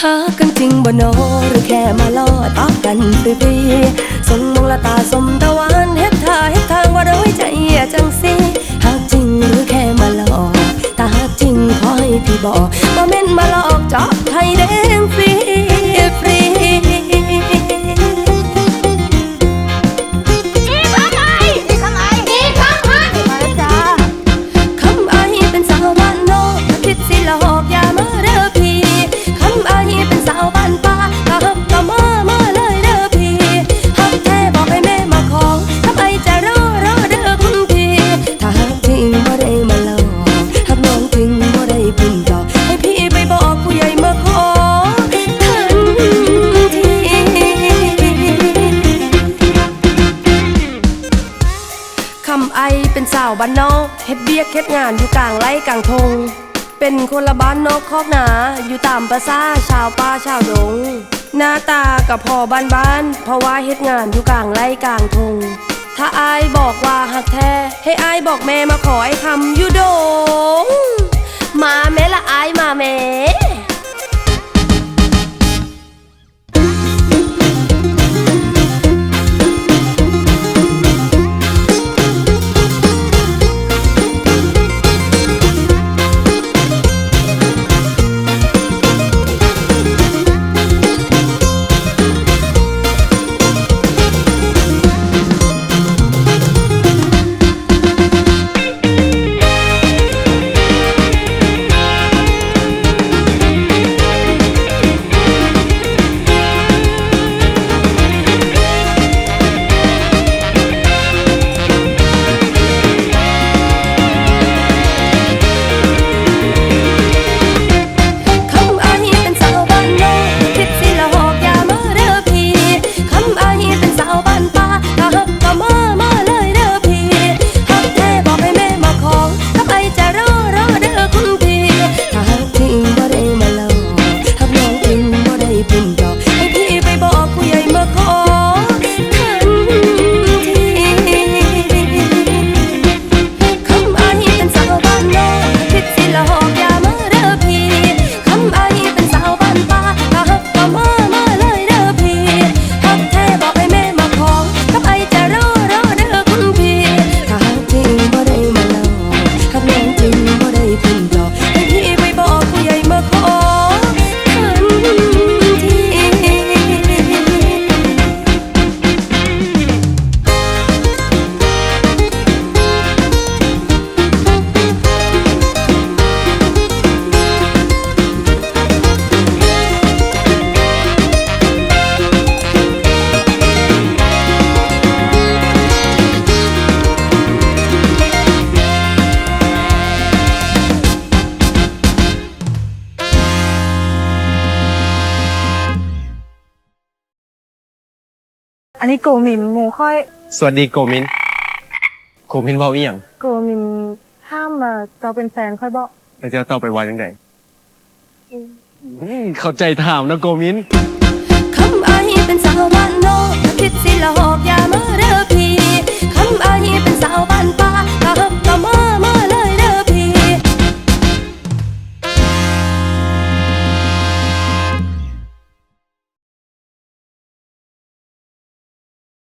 หากันจริงบ่โนหรือแค่มาล่อตอบกันฟรีๆสงมองละตาสมตะวันเฮ็ดท่าเฮ็ดทางว่าเราไว้ใจจังสิหากจริงหรือแค่มาหลอกถ้าหากจริงขอให้พี่บอกบ่แม่นมาหลอกจอกไทยแดงฟรีฟรี เป็นสาวบ้านนอกเฮ็ดเบียกเฮ็ดงานอยู่กลางไร่กลางทง เป็นคนละบ้านนอกคอกหนา อยู่ตามประษาชาวป่าชาวดง หน้าตากับพอบ้านบ้านๆเพราะว่าเฮ็ดงานอยู่กลางไร่กลางทง ถ้าอายบอกว่าหักแท้ ให้อายบอกแม่มาขอไอ้คำอยู่ดง มาแม่ละอายมาแม่ อันนี้โกมินหมูค่อย สวัสดีโกมิน โกมินเว้าอีหยังโกมินห้ามมาเราเป็นแฟนค่อยบอกแล้วจะต่อไปว่าจังไดอืมเข้าใจถามนะโกมิน คำไอเป็นสาวบ้านนอกถ้าคิด